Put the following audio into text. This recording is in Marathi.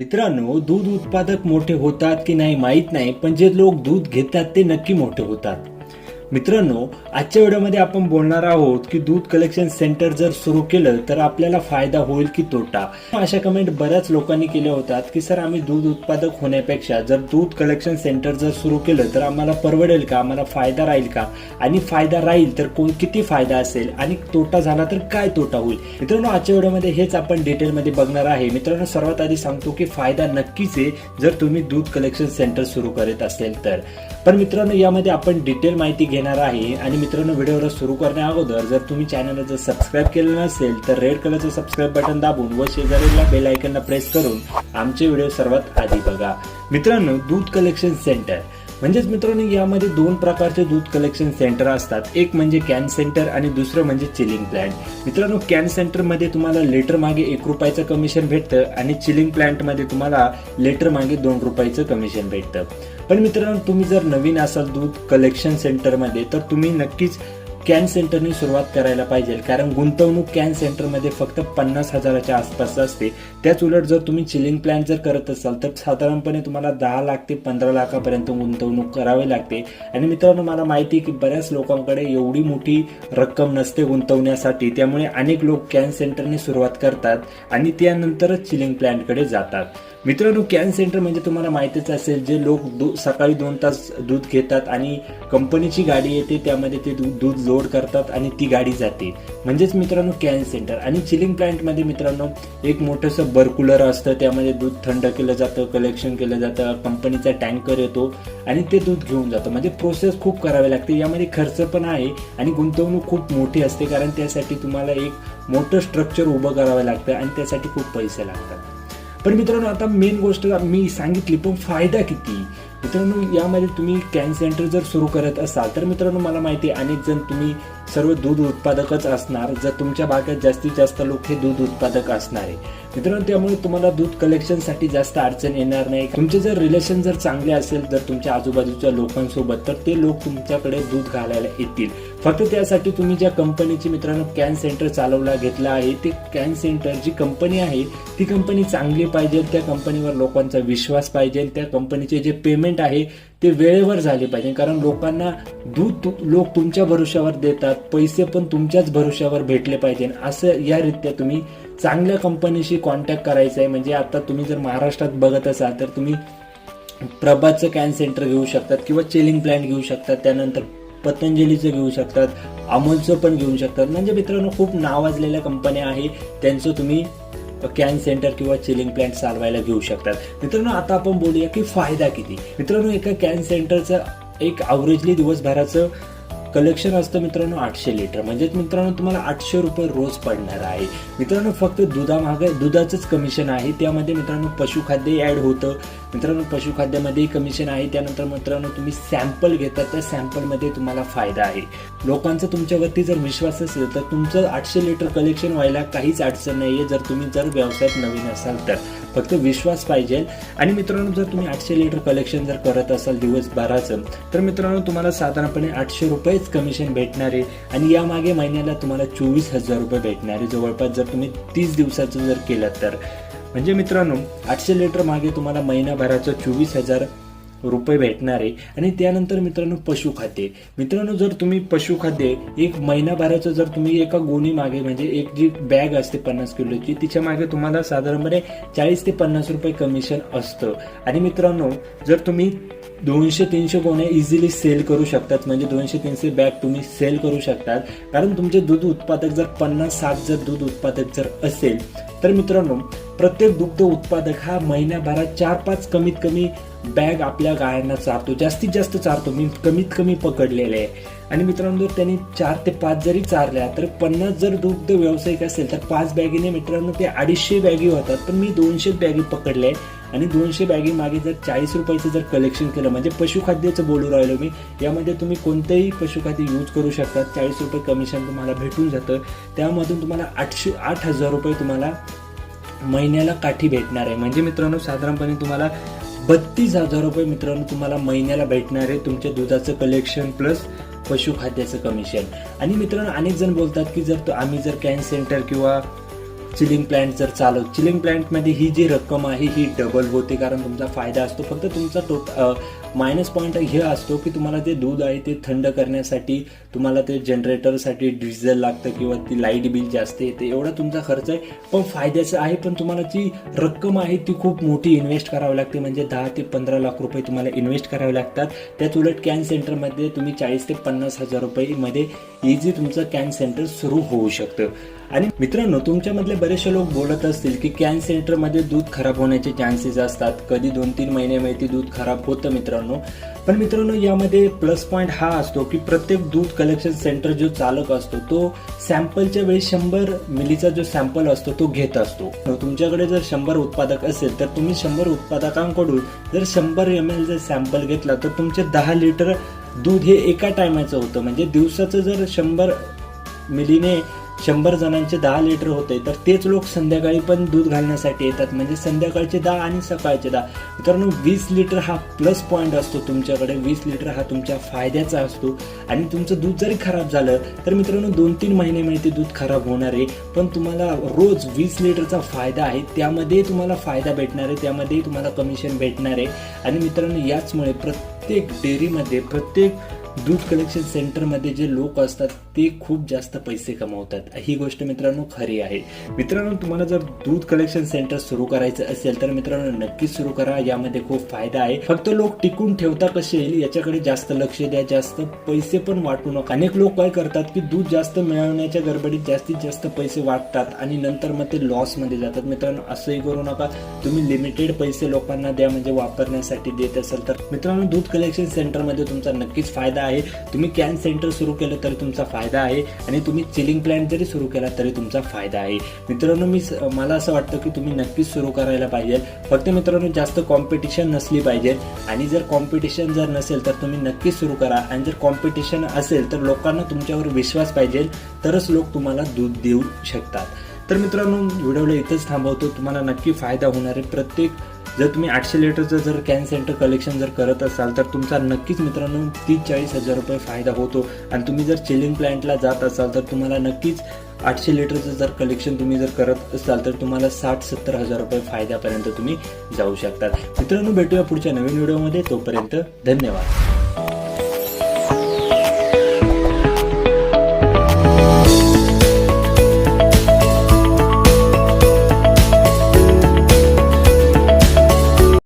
मित्रांनो दूध उत्पादक मोठे होतात की नाही माहीत नाही पण जे लोक दूध घेतात ते नक्की मोठे होतात. मित्रांनो आजच्या व्हिडिओमध्ये आपण बोलणार आहोत की दूध कलेक्शन सेंटर जर सुरू केलं तर आपल्याला फायदा होईल की तोटा? अशा कमेंट बऱ्याच लोकांनी केल्या होतात की सर आम्ही दूध उत्पादक होण्यापेक्षा जर दूध कलेक्शन सेंटर जर सुरू केलं तर आम्हाला परवडेल का? आम्हाला फायदा राहील का? आणि फायदा राहील तर कोण किती फायदा असेल? आणि तोटा झाला तर काय तोटा होईल? मित्रांनो आजच्या व्हिडिओमध्ये हेच आपण डिटेलमध्ये बघणार आहे. मित्रांनो सर्वात आधी सांगतो की फायदा नक्कीच आहे जर तुम्ही दूध कलेक्शन सेंटर सुरू करत असेल तर. पण मित्रांनो यामध्ये आपण डिटेल माहिती घेणार आहे. आणि मित्रांनो व्हिडिओला सुरू करण्या अगोदर जर तुम्ही चॅनलला जर सबस्क्राईब केलं नसेल तर रेड कलरचं सबस्क्राईब बटन दाबून व शेजारीला बेल आयकनला प्रेस करून आमचे व्हिडिओ सर्वात आधी बघा. मित्रांनो दूध कलेक्शन सेंटर म्हणजेच मित्रांनो यामध्ये दोन प्रकारचे दूध कलेक्शन सेंटर असतात. एक म्हणजे कॅन सेंटर आणि दुसरं म्हणजे चिलिंग प्लांट मित्रांनो कॅन सेंटरमध्ये तुम्हाला लिटर मागे एक रुपयाचं कमिशन भेटतं आणि चिलिंग प्लांटमध्ये तुम्हाला लिटर मागे दोन रुपयाचं कमिशन भेटतं. पण मित्रांनो तुम्ही जर नवीन असाल दूध कलेक्शन सेंटरमध्ये तर तुम्ही नक्कीच कॅन सेंटरनी सुरुवात करायला पाहिजे. कारण गुंतवणूक कॅन सेंटरमध्ये फक्त पन्नास हजाराच्या आसपास असते. त्याच उलट जर तुम्ही चिलिंग प्लॅन जर करत असाल तर साधारणपणे तुम्हाला दहा लाख ते पंधरा लाखापर्यंत गुंतवणूक करावी लागते. आणि मित्रांनो मला माहिती आहे की बऱ्याच लोकांकडे एवढी मोठी रक्कम नसते गुंतवण्यासाठी. त्यामुळे अनेक लोक कॅन सेंटरने सुरुवात करतात आणि त्यानंतरच चिलिंग प्लॅनकडे जातात. मित्रांनो कॅन सेंटर म्हणजे तुम्हाला माहितीच असेल जे लोक दू सकाळी दोन तास दूध घेतात आणि कंपनीची गाडी येते त्यामध्ये ते दूध दूध लोड करतात आणि ती गाडी जाते. म्हणजेच मित्रांनो कॅन सेंटर आणि चिलिंग प्लांटमध्ये मित्रांनो एक मोठंसं बर्कुलर असतं त्यामध्ये दूध थंड केलं जातं कलेक्शन केलं जातं कंपनीचा टँकर येतो आणि ते दूध घेऊन जातं. म्हणजे प्रोसेस खूप करावी लागते यामध्ये खर्च पण आहे आणि गुंतवणूक खूप मोठी असते कारण त्यासाठी तुम्हाला एक मोठं स्ट्रक्चर उभं करावं लागतं आणि त्यासाठी खूप पैसे लागतात. पण मित्रांनो आता मेन गोष्ट मी सांगितली पण फायदा किती? मित्रांनो यामध्ये तुम्ही कॅन सेंटर जर सुरू करत असाल तर मित्रांनो मला माहिती आहे अनेक जण तुम्ही सर्व दूध उत्पादकच असणार. जर तुमच्या भागात जास्तीत जास्त लोक हे दूध उत्पादक असणार आहे. मित्रांनो त्यामुळे तुम्हाला दूध कलेक्शनसाठी जास्त अडचण येणार नाही. तुमचे जर रिलेशन जर चांगले असेल जर तुमच्या आजूबाजूच्या लोकांसोबत तर ते लोक तुमच्याकडे दूध घालायला येतील. फक्त त्यासाठी तुम्ही ज्या कंपनीची मित्रांनो कॅन सेंटर चालवला घेतला आहे ते कॅन सेंटर जी कंपनी आहे ती कंपनी चांगली पाहिजे त्या कंपनीवर लोकांचा विश्वास पाहिजे त्या कंपनीचे जे पेमेंट आहे ते वेळेवर झाले पाहिजे. कारण लोकांना दूध तु- लोक तुमच्या भरोश्यावर देतात पैसे पण तुमच्याच भरोश्यावर भेटले पाहिजे. असं यारित्या तुम्ही चांगल्या कंपनीशी कॉन्टॅक्ट करायचं आहे. म्हणजे आता तुम्ही जर महाराष्ट्रात बघत असाल तर तुम्ही प्रभातचं कॅन सेंटर घेऊ शकतात किंवा चिलिंग प्लॅन घेऊ शकतात. त्यानंतर पतंजलीचं घेऊ शकतात अमोलचं पण घेऊ शकतात. म्हणजे मित्रांनो खूप नावाजलेल्या कंपन्या आहे. त्यांचं तुम्ही कॅन सेंटर किंवा चिलिंग प्लॅन्ट चालवायला घेऊ शकतात. मित्रांनो आता आपण बोलूया की फायदा किती? मित्रांनो एका कॅन सेंटरचं एक अवरेजली दिवसभराचं कलेक्शन असतं मित्रांनो आठशे लिटर. म्हणजेच मित्रांनो तुम्हाला आठशे रुपये रोज पडणार आहे. मित्रांनो फक्त दुधामागे दुधाचंच कमिशन आहे. त्यामध्ये मित्रांनो पशुखाद्य ॲड होतं. मित्रांनो पशुखाद्यामध्येही कमिशन आहे. त्यानंतर मित्रांनो तुम्ही सॅम्पल घेता त्या सॅम्पलमध्ये तुम्हाला फायदा आहे. लोकांचा तुमच्यावरती जर विश्वास असेल तर तुमचं आठशे लिटर कलेक्शन व्हायला काहीच अडचण नाही आहे जर तुम्ही जर व्यवसायात नवीन असाल तर. फक्त विश्वास पाहिजे. आणि मित्रांनो जर तुम्ही आठशे लिटर कलेक्शन जर करत असाल दिवसभराचं तर मित्रांनो तुम्हाला साधारणपणे आठशे रुपयेच कमिशन भेटणार आहे. आणि यामागे महिन्याला तुम्हाला चोवीस हजार रुपये भेटणार आहे. जवळपास जर तुम्ही तीस दिवसाचं जर केलं तर. म्हणजे मित्रांनो आठशे लिटर मागे तुम्हाला महिनाभराचं चोवीस हजार रुपये भेटणार आहे आणि त्यानंतर मित्रांनो पशुखाद्य मित्रांनो जर तुम्ही पशुखाद्य एक महिनाभराचं जर तुम्ही एका गोणी मागे म्हणजे एक जी बॅग असते पन्नास किलोची तिच्यामागे तुम्हाला साधारणपणे चाळीस ते पन्नास रुपये कमिशन असतं. आणि मित्रांनो जर तुम्ही दोनशे तीनशे गोण्या इझिली सेल करू शकतात म्हणजे दोनशे तीनशे बॅग तुम्ही सेल करू शकतात कारण तुमचे दूध उत्पादक जर पन्नास साठ जर दूध उत्पादक जर असेल तर मित्रांनो प्रत्येक दुग्ध उत्पादक हा महिन्याभरात चार पाच कमीत कमी बॅग आपल्या गायांना चारतो. जास्तीत जास्त चारतो. मी कमीत कमी पकडलेले आहे. आणि मित्रांनो जर त्यांनी चार ते पाच जरी चारल्या तर पन्नास जर दुग्ध व्यावसायिक असेल तर पाच बॅगीने मित्रांनो ते अडीचशे बॅगी होतात. पण मी दोनशे बॅगी पकडले आणि दोनशे बॅगी मागे जर चाळीस रुपयाचं जर कलेक्शन केलं म्हणजे पशुखाद्याचं बोलू राहिलो मी यामध्ये तुम्ही कोणतंही पशुखाद्य यूज करू शकता. चाळीस रुपये कमिशन तुम्हाला भेटून जातं. त्यामधून तुम्हाला आठशे आठ हजार रुपये तुम्हाला महिन्याला काठी भेटणार आहे. म्हणजे मित्रांनो साधारणपणे तुम्हाला बत्तीस हजार रुपये मित्रांनो तुम्हाला महिन्याला भेटणार आहे तुमच्या दुधाचं कलेक्शन प्लस पशुखाद्याचं कमिशन आणि मित्रांनो अनेक जण बोलतात की जर तो आम्ही जर कॅन सेंटर किंवा चिलिंग प्लांट जर चालव चिलिंग प्लांटमध्ये ही जी रक्कम आहे ही डबल होते कारण तुमचा फायदा असतो. फक्त तुमचा टोट मायनस पॉईंट हे असतो की तुम्हाला ते दूध आहे ते थंड करण्यासाठी तुम्हाला ते जनरेटरसाठी डिझेल लागतं किंवा ती लाइट बिल जास्त येते एवढा तुमचा खर्च आहे. पण फायद्याचं आहे पण तुम्हाला जी रक्कम आहे ती खूप मोठी इन्व्हेस्ट करावी लागते. म्हणजे दहा ते पंधरा लाख रुपये तुम्हाला इन्व्हेस्ट करावे लागतात. त्याच उलट कॅन सेंटरमध्ये तुम्ही चाळीस ते पन्नास हजार रुपयेमध्ये इझी तुमचं कॅन सेंटर सुरू होऊ शकतं. आणि मित्रांनो तुमच्यामधले बरेचसे लोक बोलत असतील की कॅन सेंटरमध्ये दूध खराब होण्याचे चान्सेस असतात. कधी दोन तीन महिन्यामध्ये दूध खराब होतं मित्रांनो. पण मित्रांनो यामध्ये प्लस पॉईंट हा असतो की प्रत्येक दूध कलेक्शन सेंटर जो चालक असतो तो सॅम्पलच्या वेळी शंभर मिलीचा जो सॅम्पल असतो तो घेत असतो. तुमच्याकडे जर शंभर उत्पादक असेल तर तुम्ही शंभर उत्पादकांकडून जर शंभर एम एल जर सॅम्पल घेतला तर तुमचे दहा लिटर दूध हे एका टायमाचं होतं. म्हणजे दिवसाचं जर शंभर मिलीने शंभर जणांचे दहा लिटर होते तर तेच लोक संध्याकाळी पण दूध घालण्यासाठी येतात. म्हणजे संध्याकाळचे दहा आणि सकाळचे दहा. मित्रांनो वीस लिटर हा प्लस पॉईंट असतो तुमच्याकडे. वीस लिटर हा तुमच्या फायद्याचा असतो. आणि तुमचं दूध जरी खराब झालं तर मित्रांनो दोन तीन महिन्यामध्ये ते दूध खराब होणार आहे. पण तुम्हाला रोज वीस लिटरचा फायदा आहे. त्यामध्ये तुम्हाला फायदा भेटणार आहे. त्यामध्ये तुम्हाला कमिशन भेटणार आहे. आणि मित्रांनो याचमुळे प्रत्येक डेअरीमध्ये प्रत्येक दूध कलेक्शन सेंटरमध्ये जे लोक असतात ते खूप जास्त पैसे कमवतात. ही गोष्ट मित्रांनो खरी आहे. मित्रांनो तुम्हाला जर दूध कलेक्शन सेंटर सुरू करायचं असेल तर मित्रांनो नक्कीच सुरू करा. यामध्ये खूप फायदा आहे. फक्त लोक टिकून ठेवता कसे येईल याच्याकडे जास्त लक्ष द्या. जास्त पैसे पण वाटू नका. अनेक लोक काय करतात की दूध जास्त मिळवण्याच्या गडबडीत जास्तीत जास्त पैसे वाटतात आणि नंतर मग ते लॉसमध्ये जातात. मित्रांनो असंही करू नका. तुम्ही लिमिटेड पैसे लोकांना द्या म्हणजे वापरण्यासाठी देत असाल तर. मित्रांनो दूध कलेक्शन सेंटरमध्ये तुमचा नक्कीच फायदा आहे. तुम्ही कॅन सेंटर सुरू केलं तरी तुमचा फायदा फायदा आहे आणि तुम्ही चिलिंग प्लॅन्ट जरी सुरू केला तरी तुमचा फायदा आहे. मित्रांनो मी मला असं वाटतं की तुम्ही नक्कीच सुरू करायला पाहिजे. फक्त मित्रांनो जास्त कॉम्पिटिशन नसली पाहिजे. आणि जर कॉम्पिटिशन जर नसेल तर तुम्ही नक्कीच सुरू करा. आणि जर कॉम्पिटिशन असेल तर लोकांना तुमच्यावर विश्वास पाहिजे. तरच लोक तुम्हाला दूध देऊ शकतात. तर मित्रांनो व्हिडिओला इथंच थांबवतो. तुम्हाला नक्की फायदा होणार आहे. प्रत्येक जर तुम्ही आठशे लिटरचं जर कॅन सेंटर कलेक्शन जर करत असाल तर तुमचा नक्कीच मित्रांनो तीस चाळीस हजार रुपये फायदा होतो. आणि तुम्ही जर चिलिंग प्लॅन्टला जात असाल तर तुम्हाला नक्कीच आठशे लिटरचं जर कलेक्शन तुम्ही जर करत असाल तर तुम्हाला साठ सत्तर हजार रुपये फायद्यापर्यंत तुम्ही जाऊ शकतात मित्रांनो भेटूया पुढच्या नवीन व्हिडिओमध्ये. तोपर्यंत धन्यवाद.